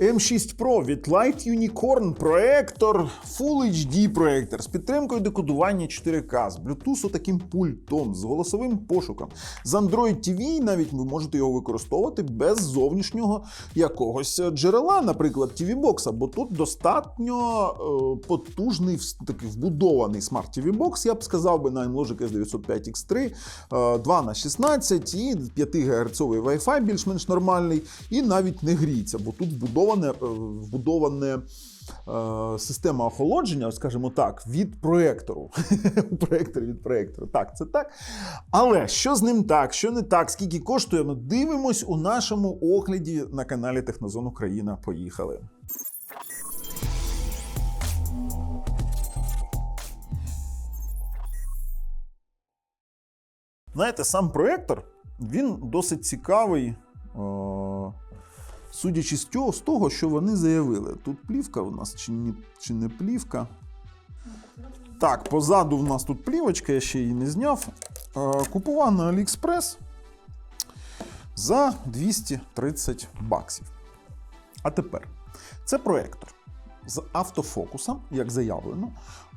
M6 Pro від Light Unicorn проектор Full HD проектор з підтримкою декодування 4К, з Bluetooth таким пультом, з голосовим пошуком. З Android TV навіть ви можете його використовувати без зовнішнього якогось джерела, наприклад, TV Box, бо тут достатньо е, потужний такий вбудований Smart TV Box, я б сказав би на Logic S905 X3, е, 2 на 16 і 5 ГГц Wi-Fi більш-менш нормальний, і навіть не гріється, бо тут вбудоване, е, вбудоване е, система охолодження, скажімо так, від проектору. Проектор від проектору. Так, це так. Але що з ним так, що не так, скільки коштує, ми дивимось у нашому огляді на каналі Технозон Україна. Поїхали. Знаєте, сам проектор він досить цікавий, е, судячи з того, що вони заявили. Тут плівка у нас чи, ні, чи не плівка. Так, позаду в нас тут плівочка, я ще її не зняв. Купував на AliExpress за 230 баксів. А тепер це проектор з автофокусом, як заявлено,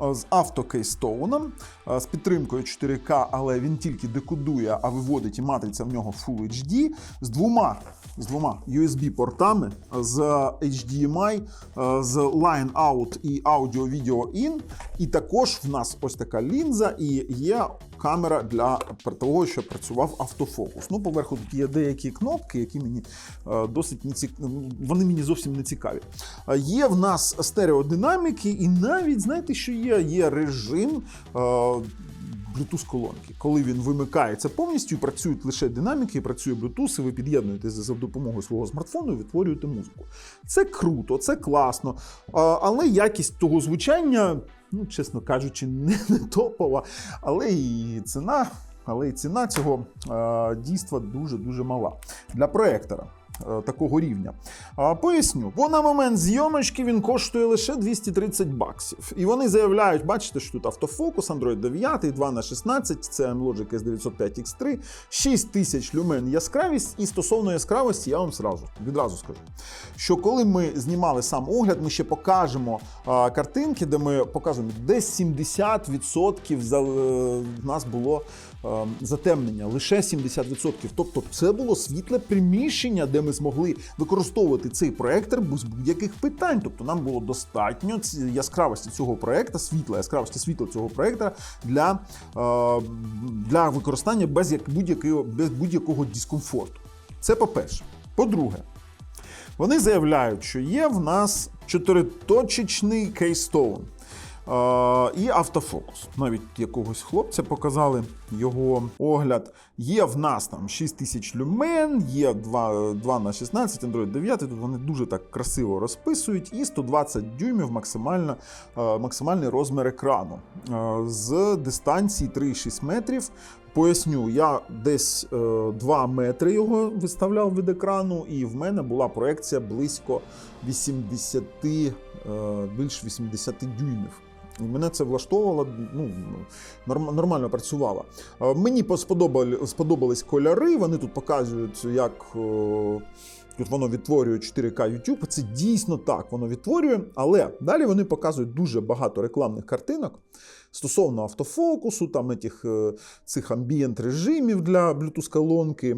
е, з автокейстоуном, е, з підтримкою 4К, але він тільки декодує, а виводить і матриця в нього Full HD, з двома, з двома USB-портами, з HDMI, е, з Line Out і Audio Video In. І також в нас ось така лінза і є камера для того, щоб працював автофокус. Ну, поверху тут є деякі кнопки, які мені е, досить не цік... вони мені зовсім не цікаві. Е, Є в нас стереодинаміки, і навіть знаєте, що є? Є режим. е, Bluetooth колонки, коли він вимикається повністю, працюють лише динаміки, працює Bluetooth, і ви під'єднуєте за допомогою свого смартфону і відтворюєте музику. Це круто, це класно. Але якість того звучання, ну чесно кажучи, не, не топова. Але і ціна, але і ціна цього е, дійства дуже дуже мала для проектора. Е, Такого рівня. Поясню, бо на момент зйомочки він коштує лише 230 баксів. І вони заявляють, бачите, що тут автофокус, Android 9, 2 на 16 це Logic S905 X3, 6000 люмен яскравість. І стосовно яскравості, я вам зразу, відразу скажу, що коли ми знімали сам огляд, ми ще покажемо картинки, де ми покажемо, десь 70% за, е, нас було затемнення, лише 70%. Тобто це було світле приміщення, де ми змогли використовувати цей проектор без будь-яких питань. Тобто нам було достатньо яскравості цього проектора, світла, яскравості світла цього проектора для, е, для використання без будь-якого, без будь-якого дискомфорту. Це по-перше. По-друге, вони заявляють, що є в нас чотириточечний кейстоун. Е, і автофокус. Навіть якогось хлопця показали його огляд. Є в нас там 6000 люмен, є 2, 2 на 16, Android 9. Тут вони дуже так красиво розписують. І 120 дюймів максимально, е, максимальний розмір екрану. Е, з дистанції 3,6 метрів. Поясню, я десь е, 2 метри його виставляв від екрану, і в мене була проекція близько 80, е, більш 80 дюймів. Мене це влаштовувало, ну, нормально працювало. Е, Мені сподобали, сподобались кольори, вони тут показують, як е, тут воно відтворює 4К YouTube. Це дійсно так, воно відтворює, але далі вони показують дуже багато рекламних картинок стосовно автофокусу, там е, цих амбієнт режимів для Bluetooth-колонки.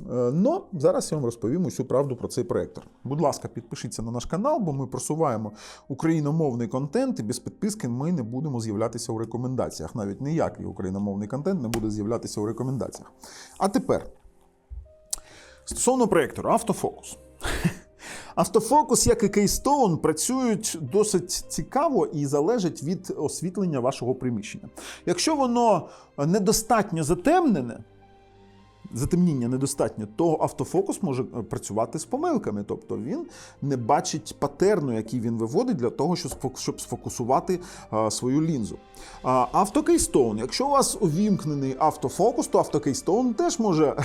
Е, Но зараз я вам розповім усю правду про цей проектор. Будь ласка, підпишіться на наш канал, бо ми просуваємо україномовний контент, і без підписки ми не будемо з'являтися у рекомендаціях. Навіть ніякий україномовний контент не буде з'являтися у рекомендаціях. А тепер стосовно проектору, автофокус. Автофокус, як і Keystone, працюють досить цікаво і залежать від освітлення вашого приміщення. Якщо воно недостатньо затемнене, затемніння недостатньо, то автофокус може е, працювати з помилками. Тобто він не бачить патерну, який він виводить для того, щоб сфокусувати свою лінзу. Автокейстоун, якщо у вас увімкнений автофокус, то автокейстоун теж може.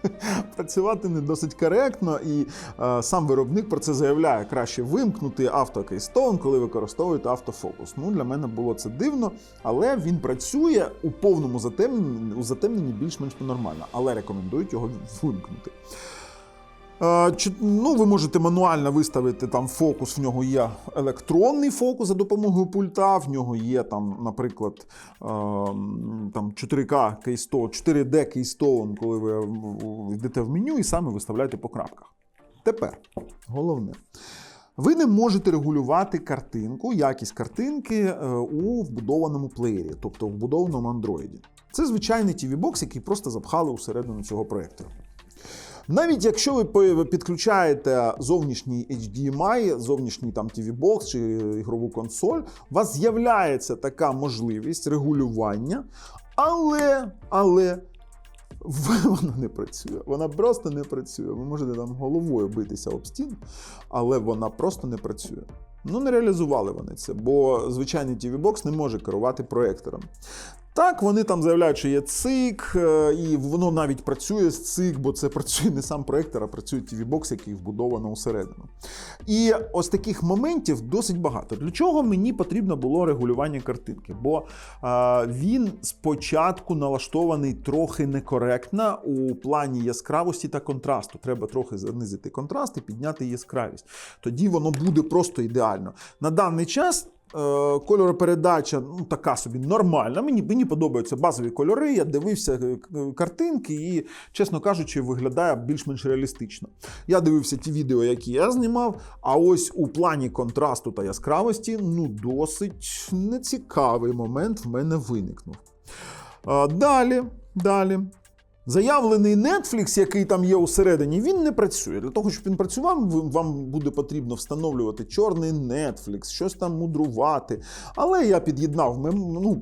Працювати не досить коректно, і е, сам виробник про це заявляє. Краще вимкнути автокейстоун, коли використовуєте автофокус. Ну, для мене було це дивно, але він працює у повному затемненні, у затемненні більш-менш нормально, але рекомендують його вимкнути. Ну, ви можете мануально виставити там фокус. В нього є електронний фокус за допомогою пульта. В нього є там, наприклад, там 4К кейстон, 4D кейстон, коли ви йдете в меню і саме виставляєте по крапках. Тепер головне. Ви не можете регулювати картинку, якість картинки е, у вбудованому плеєрі, тобто в вбудованому Android. Це звичайний TV-бокс, який просто запхали усередину цього проєктора. Навіть якщо ви підключаєте зовнішній HDMI, зовнішній там TV-бокс чи ігрову консоль, у вас з'являється така можливість регулювання, але, але вона не працює. Вона просто не працює. Ви можете там головою битися об стіну, але вона просто не працює. Ну, не реалізували вони це, бо звичайний TV-бокс не може керувати проектором. Так, вони там заявляють, що є цик, е, і воно навіть працює з цик, бо це працює не сам проектор, а працює TV-бокс, який вбудовано усередину. І ось таких моментів досить багато. Для чого мені потрібно було регулювання картинки? Бо е, він спочатку налаштований трохи некоректно у плані яскравості та контрасту. Треба трохи занизити контраст і підняти яскравість. Тоді воно буде просто ідеально. На даний час. Е, Кольоропередача ну, така собі нормальна. Мені, мені подобаються базові кольори. Я дивився е, картинки і, чесно кажучи, виглядає більш-менш реалістично. Я дивився ті відео, які я знімав. А ось у плані контрасту та яскравості ну, досить нецікавий момент в мене виникнув. Е, Далі, далі. Заявлений Netflix, який там є усередині, він не працює. Для того, щоб він працював, вам буде потрібно встановлювати чорний Netflix, щось там мудрувати. Але я під'єднав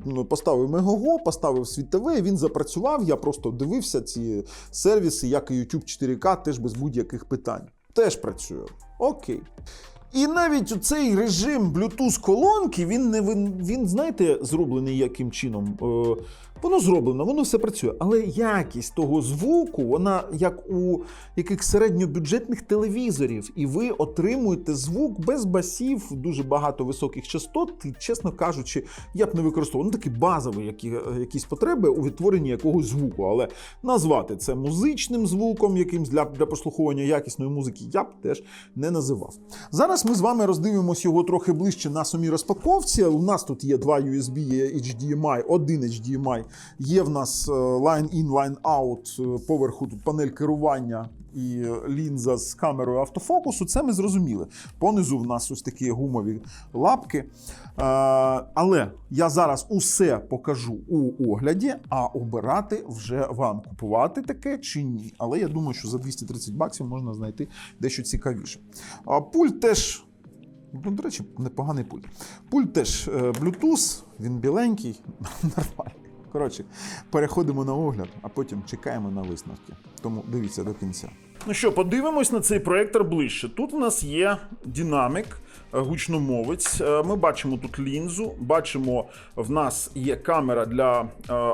ну, поставив Мегого, поставив світ ТВ, він запрацював. Я просто дивився ці сервіси, як і YouTube 4К, теж без будь-яких питань. Теж працює. Окей. І навіть цей режим Bluetooth колонки, він не він знаєте, зроблений яким чином. Е, воно зроблено, воно все працює. Але якість того звуку, вона як у яких середньобюджетних телевізорів, і ви отримуєте звук без басів, дуже багато високих частот. І, чесно кажучи, я б не використовував. Ну, такі базові які, якісь потреби у відтворенні якогось звуку. Але назвати це музичним звуком, якимсь для, для прослуховування якісної музики, я б теж не називав. Зараз ми з вами роздивимося його трохи ближче на самій розпаковці. У нас тут є два USB, є HDMI, один HDMI. Є в нас е, Line-in, Line-out, е, поверху тут панель керування і лінза з камерою автофокусу. Це ми зрозуміли. Понизу в нас ось такі гумові лапки. Е, Але я зараз усе покажу у огляді, а обирати вже вам купувати таке чи ні. Але я думаю, що за 230 баксів можна знайти дещо цікавіше. Пульт теж. Ну, до речі, непоганий пульт. Пульт теж Bluetooth, він біленький, нормальний. Коротше, переходимо на огляд, а потім чекаємо на висновки. Тому дивіться до кінця. Ну що, подивимось на цей проектор ближче. Тут в нас є динамік, е, гучномовець. Е, Ми бачимо тут лінзу, бачимо, в нас є камера для е,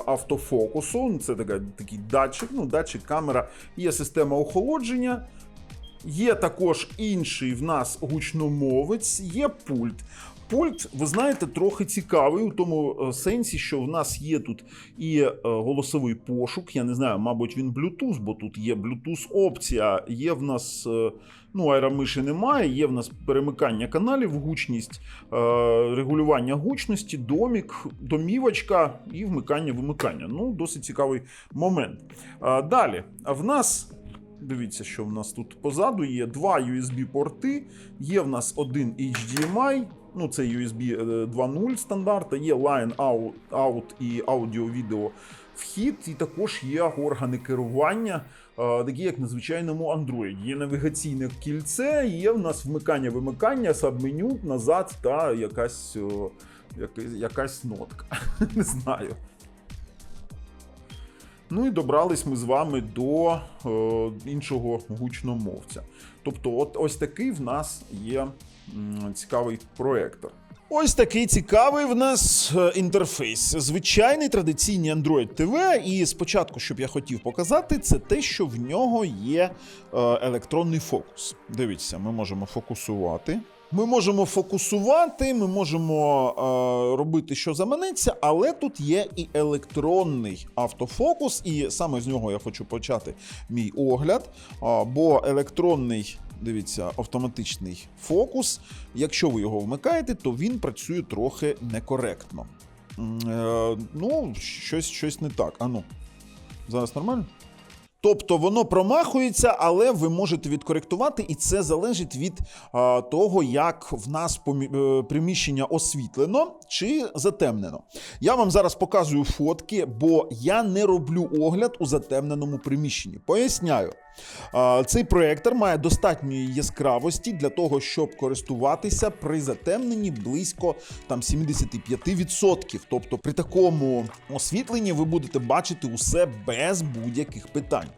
автофокусу. Це такий датчик, ну, датчик, камера, є система охолодження. Є також інший в нас гучномовець, є пульт. Пульт, ви знаєте, трохи цікавий у тому е, сенсі, що в нас є тут і е, голосовий пошук. Я не знаю, мабуть, він Bluetooth, бо тут є Bluetooth опція. Є в нас е, ну, аеромиші немає, є в нас перемикання каналів, гучність, регулювання гучності, домік, домівочка і вмикання-вимикання. Ну, досить цікавий момент. Далі, в нас Дивіться, що в нас тут позаду є два USB-порти, є в нас один HDMI, ну це USB 2.0 стандарта, є Line out, out і аудіо-відео вхід, і також є органи керування, е, такі як на звичайному Android. Є навігаційне кільце, є в нас вмикання-вимикання, сабменю назад та якась, якась, якась нотка. Не знаю. Ну і добрались ми з вами до е, іншого гучномовця. Тобто, от ось такий в нас є цікавий проектор. Ось такий цікавий в нас е, інтерфейс. Звичайний традиційний Android TV. І спочатку, щоб я хотів показати, це те, що в нього є е, електронний фокус. Дивіться, ми можемо фокусувати. Ми можемо фокусувати, ми можемо е, робити, що заманеться, але тут є і електронний автофокус, і саме з нього я хочу почати мій огляд. Бо електронний, дивіться, автоматичний фокус, якщо ви його вмикаєте, то він працює трохи некоректно. Е, ну, щось, щось не так. Ану, зараз нормально? Тобто воно промахується, але ви можете відкоректувати, і це залежить від а, того, як в нас помі- е, приміщення освітлено чи затемнено. Я вам зараз показую фотки, бо я не роблю огляд у затемненому приміщенні. Поясняю. Цей проектор має достатньої яскравості для того, щоб користуватися при затемненні близько там 75%. Тобто при такому освітленні ви будете бачити усе без будь-яких питань.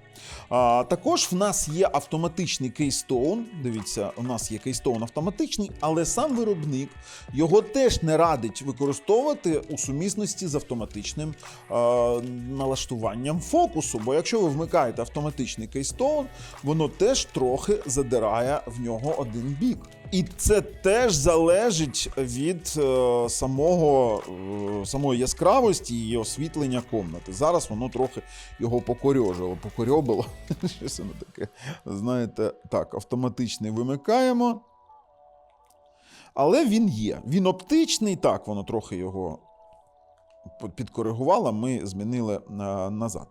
А, також в нас є автоматичний кейстоун. Дивіться, у нас є кейстоун автоматичний, але сам виробник його теж не радить використовувати у сумісності з автоматичним а, налаштуванням фокусу. Бо якщо ви вмикаєте автоматичний кейстоун, воно теж трохи задирає в нього один бік. І це теж залежить від е, самого, е, самої яскравості і освітлення комнати. Зараз воно трохи його покорьожило, покорьобило. Щось воно таке. Знаєте, так, автоматичний вимикаємо. Але він є. Він оптичний, так, воно трохи його підкоригувало, ми змінили е, назад.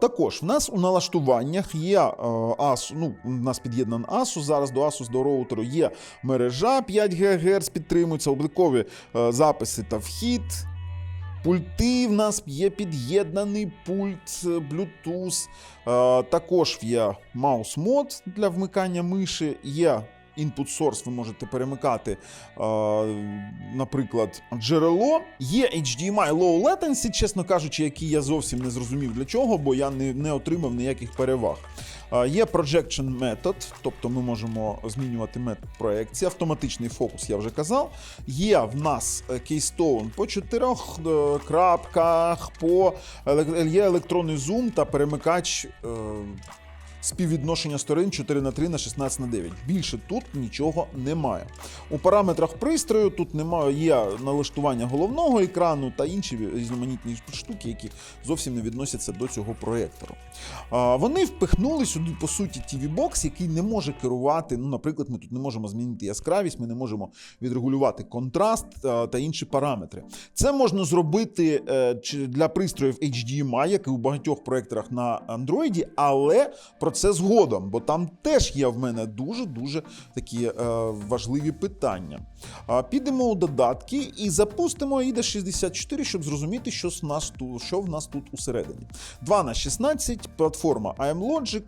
Також в нас у налаштуваннях є е, ASUS, ну, у нас під'єднан ASUS, зараз до ASUS до роутеру є мережа 5 ГГц, підтримуються облікові е, записи та вхід. Пульти в нас є під'єднаний пульт е, Bluetooth. Е, також є маус мод для вмикання миші. Є input source, ви можете перемикати, е, наприклад, джерело. Є HDMI Low Latency, чесно кажучи, який я зовсім не зрозумів для чого, бо я не, не отримав ніяких переваг. Е, Є Projection Method, тобто ми можемо змінювати метод проекції. Автоматичний фокус, я вже казав. Є в нас е, Keystone по чотирьох е, крапках, по є електронний зум та перемикач. Співвідношення сторін 4 на 3 на 16 на 9. Більше тут нічого немає. У параметрах пристрою тут немає є налаштування головного екрану та інші різноманітні штуки, які зовсім не відносяться до цього проєктору. Вони впихнули сюди, по суті, TV Box, який не може керувати. Ну, наприклад, ми тут не можемо змінити яскравість, ми не можемо відрегулювати контраст та інші параметри. Це можна зробити е, для пристроїв HDMI, як і у багатьох проєкторах на Android, але про це згодом, бо там теж є в мене дуже-дуже такі е, важливі питання. А, підемо у додатки і запустимо IDE 64, щоб зрозуміти, що, з нас ту, що в нас тут усередині. 2 на 16, платформа IMLogic,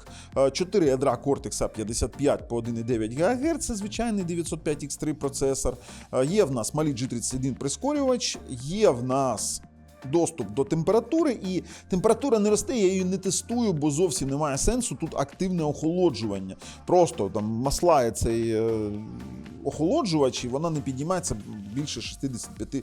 4 ядра Cortex A55 по 1,9 ГГц, це звичайний 905X3 процесор. Е, Є в нас малі G31 прискорювач, є в нас доступ до температури, і температура не росте, я її не тестую, бо зовсім немає сенсу. Тут активне охолоджування. Просто там маслає цей е, охолоджувач, і вона не піднімається більше 65 е,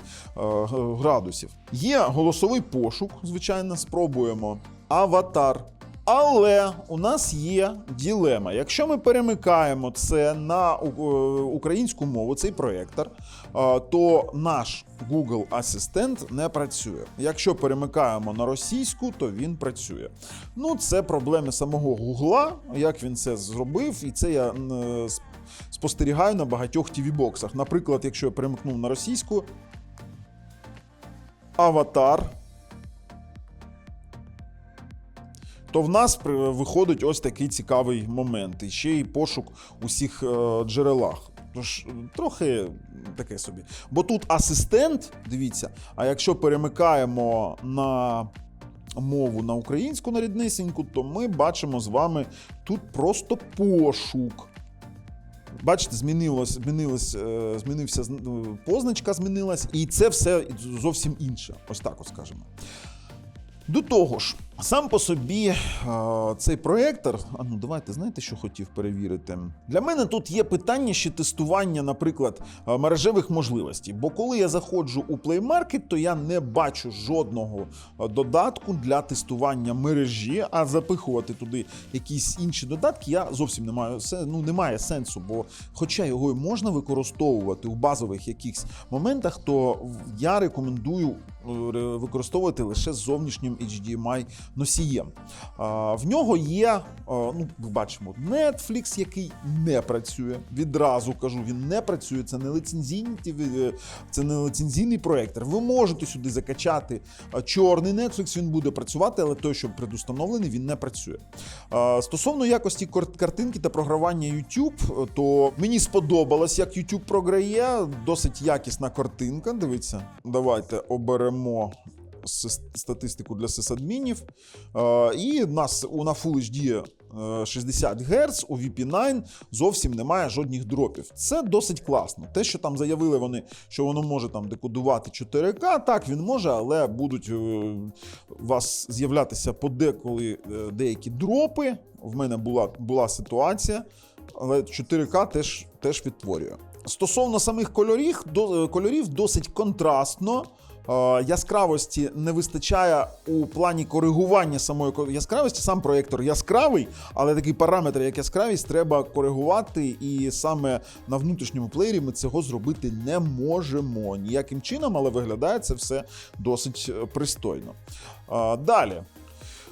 градусів. Є голосовий пошук, звичайно, спробуємо. Аватар. Але у нас є ділема. Якщо ми перемикаємо це на е, українську мову, цей проєктор, е, то наш Google Асистент не працює. Якщо перемикаємо на російську, то він працює. Ну, це проблеми самого Гугла, як він це зробив, і це я е, спостерігаю на багатьох TV-боксах. Наприклад, якщо я перемикнув на російську, аватар. То в нас виходить ось такий цікавий момент. І ще й пошук у всіх е, джерелах. Тож трохи таке собі. Бо тут асистент, дивіться, а якщо перемикаємо на мову на українську на ріднесеньку, то ми бачимо з вами тут просто пошук. Бачите, змінилось, змінилось, е, змінився е, позначка, змінилась, і це все зовсім інше. Ось так от скажемо. До того ж, Сам по собі е, цей проектор. А ну давайте знаєте, що хотів перевірити. Для мене тут є питання ще тестування, наприклад, е, мережевих можливостей. Бо коли я заходжу у Play Market, то я не бачу жодного е, додатку для тестування мережі, а запихувати туди якісь інші додатки я зовсім не маю ну, немає сенсу. Бо, хоча його і можна використовувати у базових якихось моментах, то я рекомендую ре- використовувати лише з зовнішнім HDMI носієм. В нього є, ну, бачимо, Netflix, який не працює. Відразу кажу, він не працює. Це не ліцензійний, е, це не ліцензійний проектор. Ви можете сюди закачати чорний Netflix, він буде працювати, але той, що предустановлений, він не працює. Стосовно якості картинки та програвання YouTube, то мені сподобалось, як YouTube програє. Досить якісна картинка. Дивіться, давайте оберемо сис- статистику для сисадмінів. Е, І нас у на Full HD е, 60 Гц, у VP9 зовсім немає жодних дропів. Це досить класно. Те, що там заявили вони, що воно може там декодувати 4К, так він може, але будуть е, у вас з'являтися подеколи е, деякі дропи. В мене була, була ситуація, але 4К теж, теж відтворює. Стосовно самих кольорів, до, е, кольорів досить контрастно. Е, Яскравості не вистачає у плані коригування самої яскравості. Сам проєктор яскравий, але такий параметр, як яскравість, треба коригувати. І саме на внутрішньому плеєрі ми цього зробити не можемо ніяким чином, але виглядає це все досить е, пристойно. Е, Далі.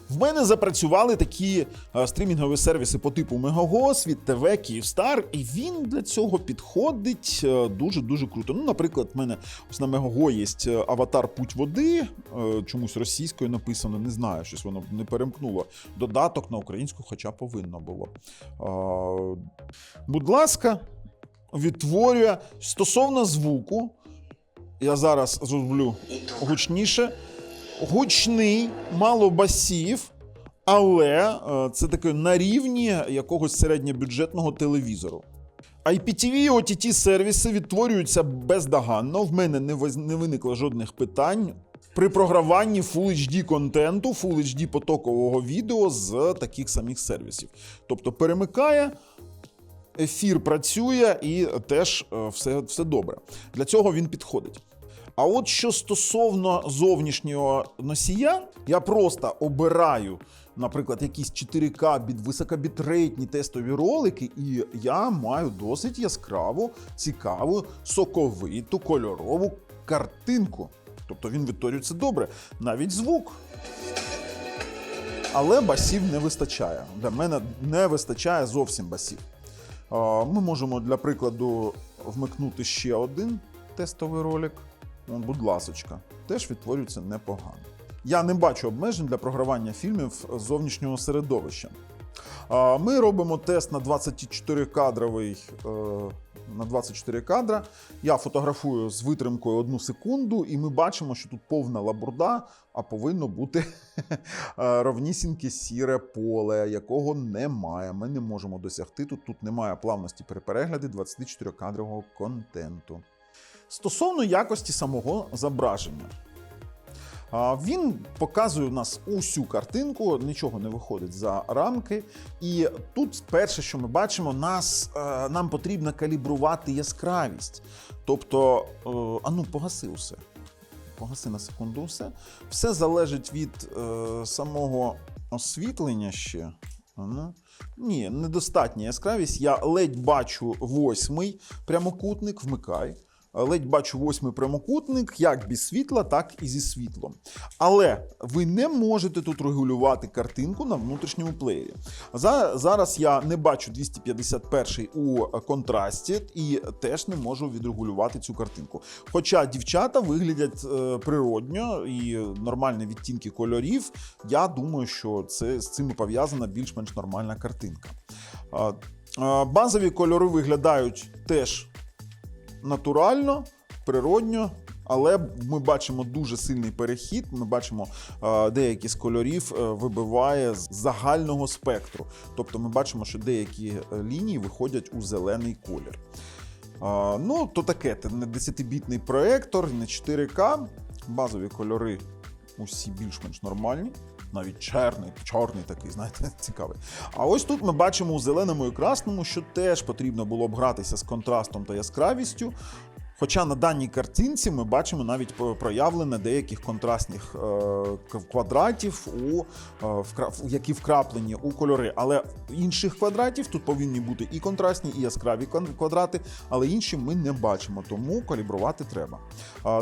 В мене запрацювали такі е, стрімінгові сервіси по типу Мегагос, від ТВ, Київстар, і він для цього підходить е, дуже-дуже круто. Ну, наприклад, в мене ось на Мегаго є е, аватар Путь води, чомусь російською написано, не знаю, щось воно не перемкнуло. Додаток на українську, хоча повинно було. Будь ласка, відтворює стосовно звуку. Я зараз зроблю гучніше гучний, мало басів, але е, це таке на рівні якогось середньобюджетного телевізору. IPTV і OTT сервіси відтворюються бездоганно. В мене не, не виникло жодних питань. При програванні Full HD контенту, Full HD потокового відео з таких самих сервісів. Тобто перемикає, ефір працює і теж е, все, все добре. Для цього він підходить. А от що стосовно зовнішнього носія, я просто обираю, наприклад, якісь 4К бід високобітрейтні тестові ролики, і я маю досить яскраву, цікаву, соковиту, кольорову картинку. Тобто він відтворюється добре. Навіть звук. Але басів не вистачає. Для мене не вистачає зовсім басів. Ми можемо для прикладу вмикнути ще один тестовий ролик. Будь ласочка, теж відтворюється непогано. Я не бачу обмежень для програвання фільмів зовнішнього середовища. Ми робимо тест на 24 кадровий. е, На 24 кадра. Я фотографую з витримкою одну секунду, і ми бачимо, що тут повна лабурда, а повинно бути е, ровнісіньке сіре поле, якого немає. Ми не можемо досягти. Тут, тут немає плавності при перегляді 24-кадрового контенту. Стосовно якості самого зображення. Він показує у нас усю картинку, нічого не виходить за рамки. І тут перше, що ми бачимо, нас, е, нам потрібно калібрувати яскравість. Тобто, е, а ну, погаси усе. Погаси на секунду все. Все залежить від е, самого освітлення ще. Ні, недостатня яскравість. Я ледь бачу восьмий прямокутник, вмикай. Ледь бачу восьмий прямокутник, як без світла, так і зі світлом. Але ви не можете тут регулювати картинку на внутрішньому плеєрі. Зараз я не бачу 251 у контрасті і теж не можу відрегулювати цю картинку. Хоча дівчата виглядять е, природньо і нормальні відтінки кольорів, я думаю, що це з цим пов'язана більш-менш нормальна картинка. А, а, Базові кольори виглядають теж натурально, природньо. Але ми бачимо дуже сильний перехід. Ми бачимо, е, деякі з кольорів е, вибиває з загального спектру. Тобто ми бачимо, що деякі е, лінії виходять у зелений колір. Ну, то таке, це не 10-бітний проектор, не 4К. Базові кольори усі більш-менш нормальні. Навіть черний, чорний такий, знаєте, цікавий. А ось тут ми бачимо у зеленому і красному, що теж потрібно було б гратися з контрастом та яскравістю. Хоча на даній картинці ми бачимо навіть проявлення деяких контрастних е, квадратів, у, е, які вкраплені у кольори. Але інших квадратів тут повинні бути і контрастні, і яскраві квадрати, але інші ми не бачимо, тому калібрувати треба.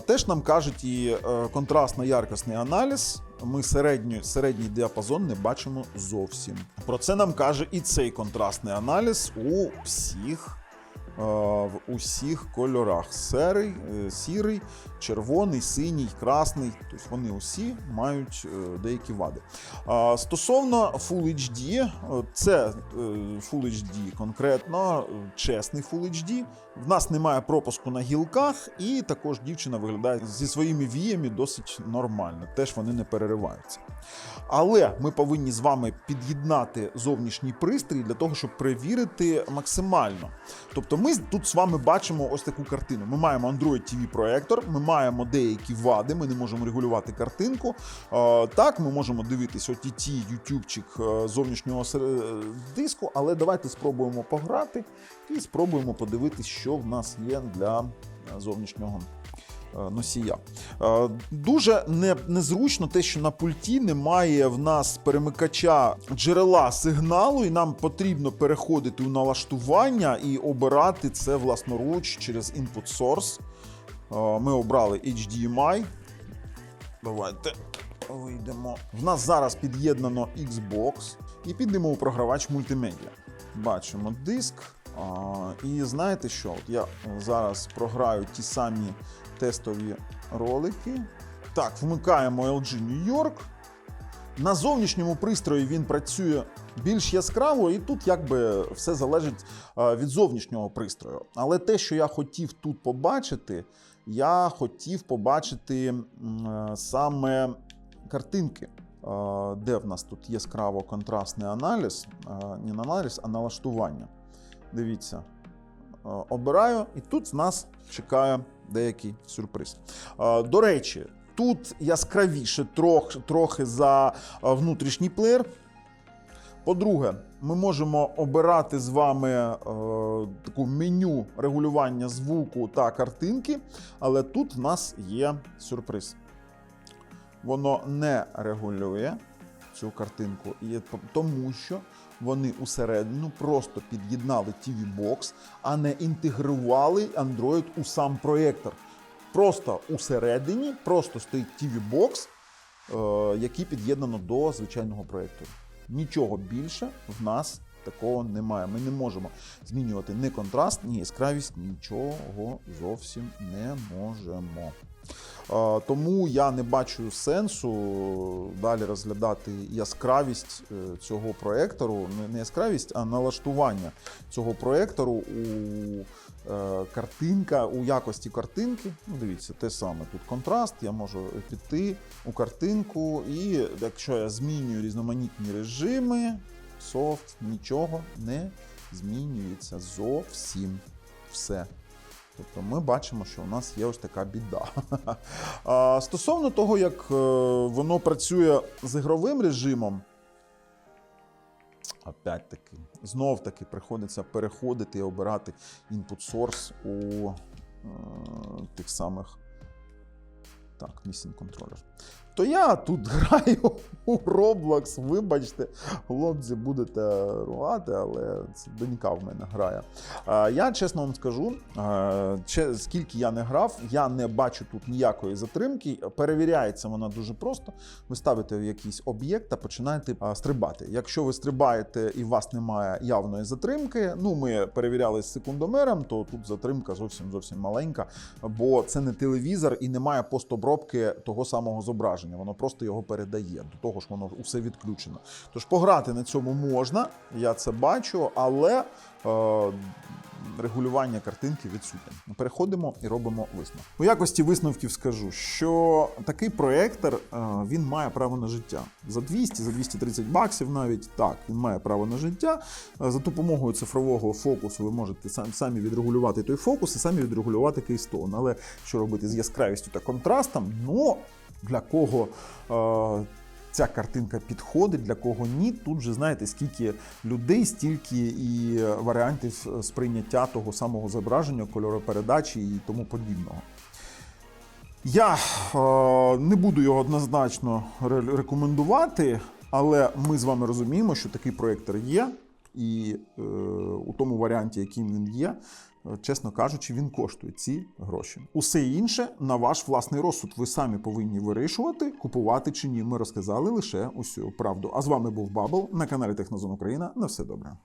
Теж нам кажуть і е, контрастно-яркісний аналіз. Ми середній, середній діапазон не бачимо зовсім. Про це нам каже і цей контрастний аналіз у всіх в усіх кольорах: серий, е, сірий, червоний, синій, красний. Тобто вони усі мають е, деякі вади. Стосовно Full HD, е, це е, Full HD конкретно, е, чесний Full HD. В нас немає пропуску на гілках, і також дівчина виглядає зі своїми віями досить нормально. Теж вони не перериваються. Але ми повинні з вами під'єднати зовнішній пристрій для того, щоб перевірити максимально. Тобто, ми тут з вами бачимо ось таку картину. Ми маємо Android TV проектор, ми маємо деякі вади, ми не можемо регулювати картинку. Е, Так, ми можемо дивитись OTT, ютубчик е, зовнішнього сер- диску, але давайте спробуємо пограти і спробуємо подивитись, що в нас є для е, зовнішнього е, носія. Е, Дуже не, незручно те, що на пульті немає в нас перемикача джерела сигналу, і нам потрібно переходити у налаштування і обирати це власноруч через input source. Е, Ми обрали HDMI. Давайте вийдемо. В нас зараз під'єднано Xbox і підемо у програвач мультимедіа. Бачимо диск. І знаєте що? От я зараз програю ті самі тестові ролики. Так, вмикаємо LG New York. На зовнішньому пристрої він працює більш яскраво, і тут якби все залежить е, від зовнішнього пристрою. Але те, що я хотів тут побачити, я хотів побачити е, саме картинки. Е, Де в нас тут яскраво контрастний аналіз, Е, не аналіз, а налаштування. Дивіться, обираю, і тут нас чекає деякий сюрприз. До речі, тут яскравіше трох, трохи за внутрішній плеєр. По-друге, ми можемо обирати з вами е, таку меню регулювання звуку та картинки, але тут в нас є сюрприз. Воно не регулює цю картинку, і тому що вони усередину просто під'єднали TV Box, а не інтегрували Android у сам проєктор. Просто усередині просто стоїть TV Box, е, який під'єднано до звичайного проєктору. Нічого більше в нас такого немає. Ми не можемо змінювати ні контраст, ні яскравість, нічого зовсім не можемо. Тому я не бачу сенсу далі розглядати яскравість е, цього проектору, не- не яскравість, а налаштування цього проектору у е, картинка, у якості картинки. Ну, дивіться, те саме тут контраст. Я можу піти у картинку, і якщо я змінюю різноманітні режими, софт нічого не змінюється зовсім все. Тобто ми бачимо, що у нас є ось така біда. А, Стосовно того, як е, воно працює з ігровим режимом, опять-таки, знов-таки приходиться переходити і обирати input source у е, тих самих. Так, Missing Controller. То я тут граю у Roblox, вибачте, хлопці, будете ругати, але це донька в мене грає. Е, Я чесно вам скажу, е, скільки я не грав, я не бачу тут ніякої затримки. Перевіряється вона дуже просто. Ви ставите якийсь об'єкт та починаєте е, стрибати. Якщо ви стрибаєте і у вас немає явної затримки, ну ми перевіряли з секундомером, то тут затримка зовсім зовсім маленька, бо це не телевізор і немає постобробки того самого зображення. Воно просто його передає. До того ж, воно усе відключено. Тож пограти на цьому можна, я це бачу, але е, регулювання картинки відсутнє. Переходимо і робимо висновок. У якості висновків скажу, що такий проектор е, він має право на життя. За 200, за 230 баксів навіть так, він має право на життя. Е, За допомогою цифрового фокусу ви можете сам- самі відрегулювати той фокус і самі відрегулювати кейстоун. Але що робити з яскравістю та контрастом? Ну для кого е, ця картинка підходить, для кого ні. Тут же знаєте, скільки людей, стільки і варіантів сприйняття того самого зображення, кольоропередачі і тому подібного. Я е, не буду його однозначно ре- рекомендувати, але ми з вами розуміємо, що такий проєктор є, і е, у тому варіанті, яким він є, чесно кажучи, він коштує ці гроші. Усе інше на ваш власний розсуд. Ви самі повинні вирішувати, купувати чи ні. Ми розказали лише усю правду. А з вами був Бабл на каналі Технозон Україна. На все добре.